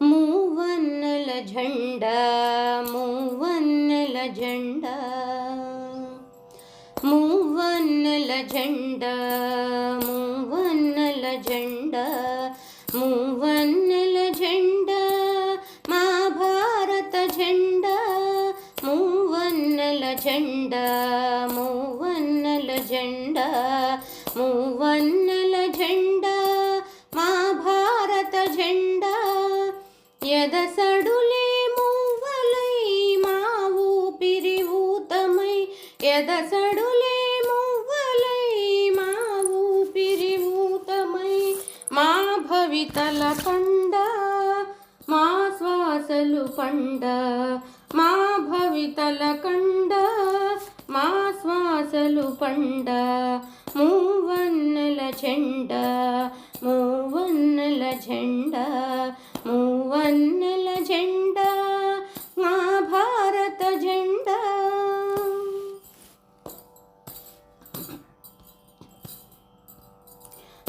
మూవన్నెల జెండా మూవన్నెల జెండా మూవన్నెల జెండా మూవన్నెల జెండా మూవన్నెల జెండా మా భారత జెండా మూవన్నెల జెండా మూవన్నెల జెండా ఎదసడులే మువ్వలై మా ఊపిరి ఊతమై. ఎదసడులే మువ్వలై మా ఊపిరి ఊతమై. మా భవితల పండ మా శ్వాసలు పండ. మా భవితల కండ మా శ్వాసలు పండ. మూవన్నెల చెండ మూవన్నెల చెండ మూ కన్నెల జెండా మా భారత జెండా.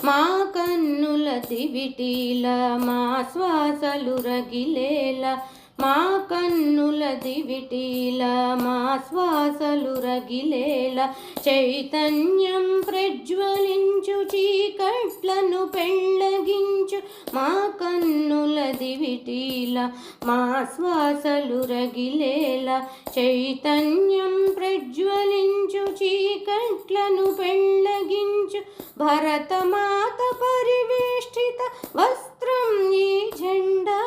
మా కన్నుల దివిటీల మా శ్వాసలు రగిలేల. మా కన్నుల దివిటీల మా శ్వాసలు రగిలేల. చైతన్యం ప్రజ్వలించు చీకట్లను పెళ్ళగించు. మా కన్ను దివిటీల మా శ్వాసలు రగిలేల. చైతన్యం ప్రజ్వలించు చీకట్లను పెళ్ళగించు భరతమాత పరివేష్టిత వస్త్రం ఈ జెండా.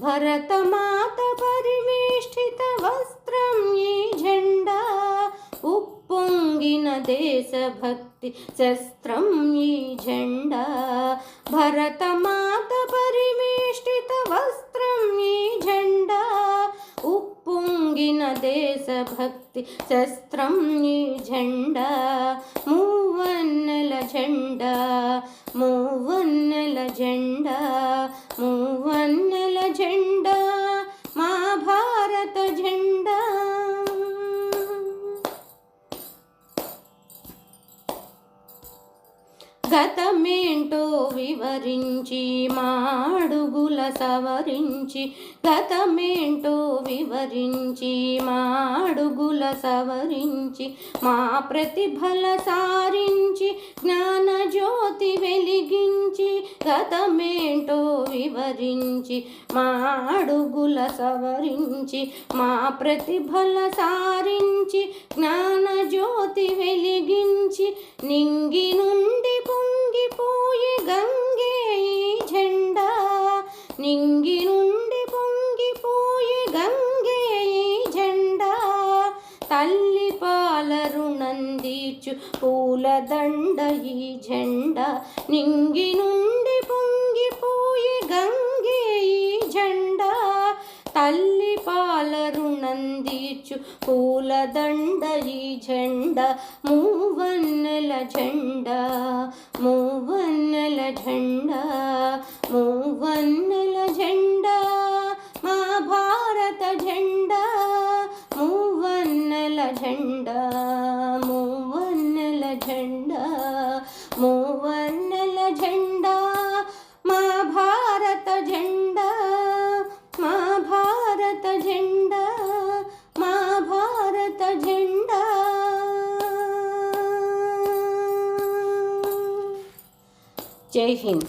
భరతమాత పరివేష్టిత వస్త్రం ఈ జెండా. ఉప్పొంగిన దేశభక్తి శస్త్రం ఈ జెండా. భరతమా భక్తి శస్త్రం ఈ జెండా మూవన్నెల జెండా మూవన్నెల జెండా మూవన్న గతమేంటో వివరించి మాడుగుల సవరించి గతమేంటో వివరించి మాడుగుల సవరించి మా ప్రతిభల సారించి జ్ఞానజ్యోతి వెలిగించి గతమేంటో వివరించి మాడుగుల సవరించి మా ప్రతిభల సారించి జ్ఞానజ్యోతి వెలిగించి నింగిను నింగి నుండి పొంగిపోయి గంగే జెండా. తల్లి పాల రుణం తీర్చు పూలదండ ఈ జెండా. నింగి నుండి పొంగిపోయి గంగే జెండా. తల్లి పాల రుణం తీర్చు పూలదండ ఈ జెండా. మూవన్నెల జెండా మూవన్నెల జెండా మూవన్నెల ಜೈ ಹಿಂದ್